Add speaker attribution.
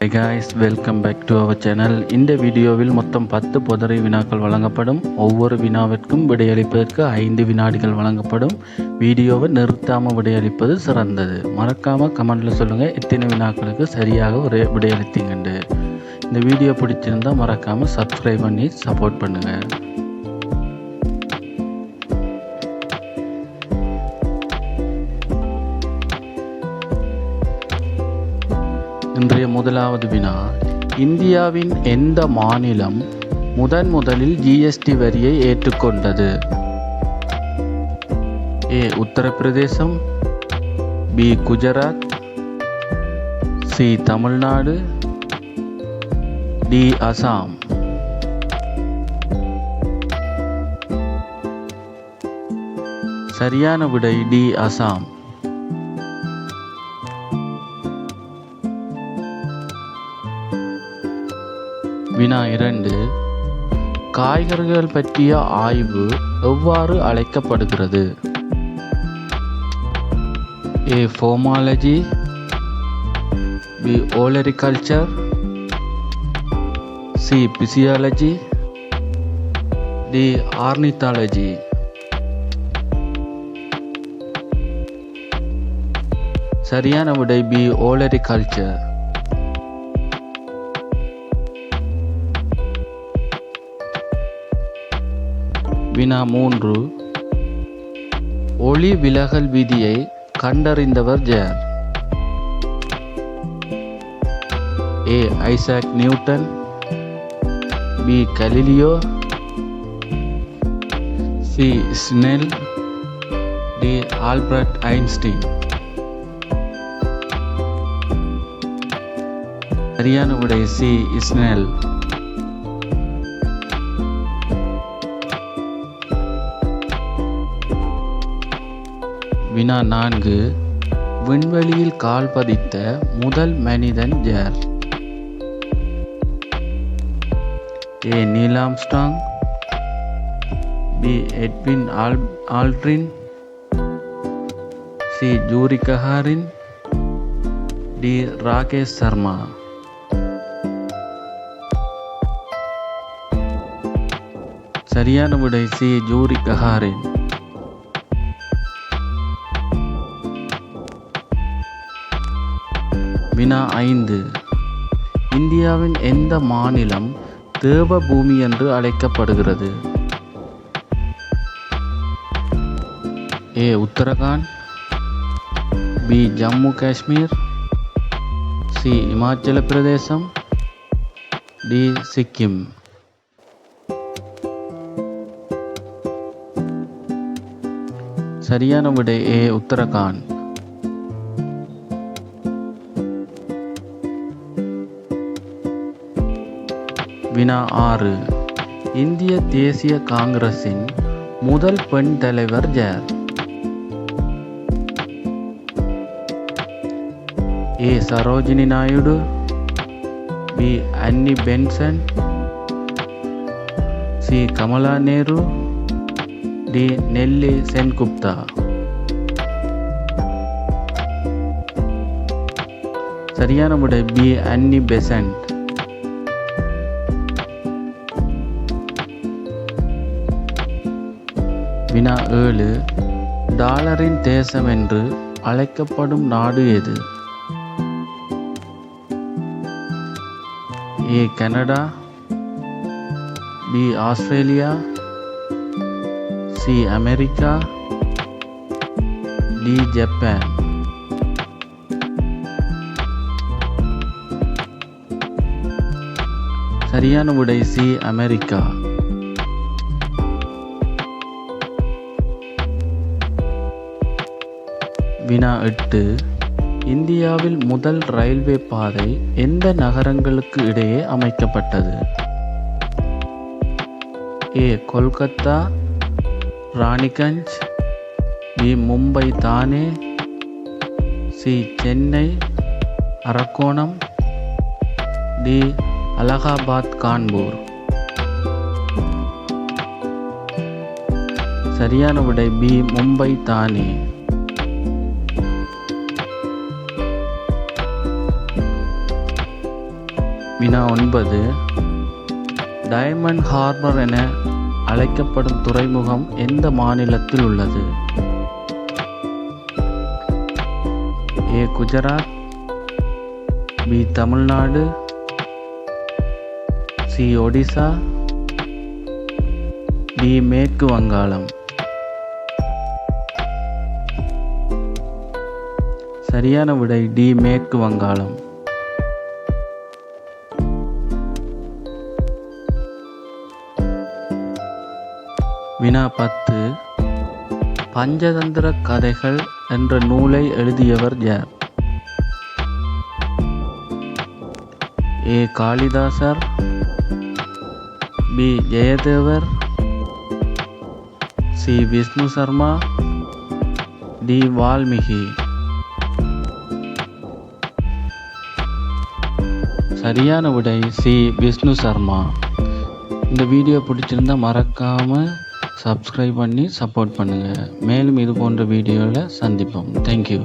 Speaker 1: Hi guys welcome back to our channel இந்த வீடியோவில் மொத்தம் பத்து புதரை வினாக்கள் வழங்கப்படும். ஒவ்வொரு வினாவிற்கும் விடையளிப்பதற்கு ஐந்து வினாடிகள் வழங்கப்படும். வீடியோவை நிறுத்தாமல் விடையளிப்பது சிறந்தது. மறக்காமல் கமெண்டில் சொல்லுங்கள் எத்தனை வினாக்களுக்கு சரியாக ஒரு விடையளித்தீங்கண்டு. இந்த வீடியோ பிடிச்சிருந்தா மறக்காமல் சப்ஸ்கிரைப் பண்ணி சப்போர்ட் பண்ணுங்கள் இன்றைய முதலாவது வினா. இந்தியாவின் எந்த மாநிலம் முதன் முதலில் ஜிஎஸ்டி வரியை ஏற்றுக்கொண்டது? A. Uttar Pradesh B. Gujarat C. Tamil Nadu D. Assam. சரியான விடை டி. அசாம். வினா இரண்டு. காய்கறிகள் பற்றிய ஆய்வு எவ்வாறு அழைக்கப்படுகிறது? A pomology B olericulture C physiology D ornithology சரியான விடை பி ஓலரிகல்ச்சர் வினா மூன்று. ஒளி விலகல் விதியை கண்டறிந்தவர் ஜெயர். A. Isaac Newton. B. Galileo. C. Snell. D. Albert Einstein. சரியான விடை சி. ஸ்னெல். வினா நான்கு. விண்வெளியில் கால் பதித்த முதல் மனிதன் யார்? A. Neil Armstrong B. Edwin al Aldrin. C. Yuri Gagarin. D. Rakesh Sharma. சரியான விடை சி. ஜூரி கஹாரின். வினா ஐந்து. இந்தியாவின் எந்த மாநிலம் தேவபூமி என்று அழைக்கப்படுகிறது? A Uttarakhand. B Jammu Kashmir. C Himachal Pradesh. D Sikkim. சரியான விடை ஏ உத்தரகாண்ட். வினா ஆறு. இந்திய தேசிய காங்கிரசின் முதல் பெண் தலைவர் யார்? A. Sarojini Naidu B. Annie Besant C. Kamala Nehru D. Nellie Sengupta. சரியான விடை பி. அன்னி பெசன்ட். வினா ஏழு. டாலரின் தேசம் என்று அழைக்கப்படும் நாடு எது? A Canada. B Australia. C America. D Japan. சரியான விடை சி அமெரிக்கா. வினா எட்டு. இந்தியாவில் முதல் ரயில்வே பாதை எந்த நகரங்களுக்கு இடையே அமைக்கப்பட்டது? A. Kolkata Raniganj B. Mumbai Thane C. Chennai Arakkonam D. Allahabad Kanpur. சரியான விடை பி. மும்பை தானே வினா ஒன்பது. டயமண்ட் ஹார்பர் என அழைக்கப்படும் துறைமுகம் எந்த மாநிலத்தில் உள்ளது? A. Gujarat B. Tamil Nadu C. Odisha D. மேற்கு வங்காளம். சரியான விடை டி. மேற்கு வங்காளம். வினா பத்து. பஞ்சதந்திர கதைகள் என்ற நூலை எழுதியவர் யார்? A. Kalidasa. B. Jayadevar. C. Vishnu Sharma. D. Valmiki. சரியான விடை சி. விஷ்ணு சர்மா. இந்த வீடியோ பிடிச்சிருந்தா மறக்காமல் சப்ஸ்கிரைப் பண்ணி சப்போர்ட் பண்ணுங்கள் மேலும் இது போன்ற வீடியோவில் சந்திப்போம். தேங்க்யூ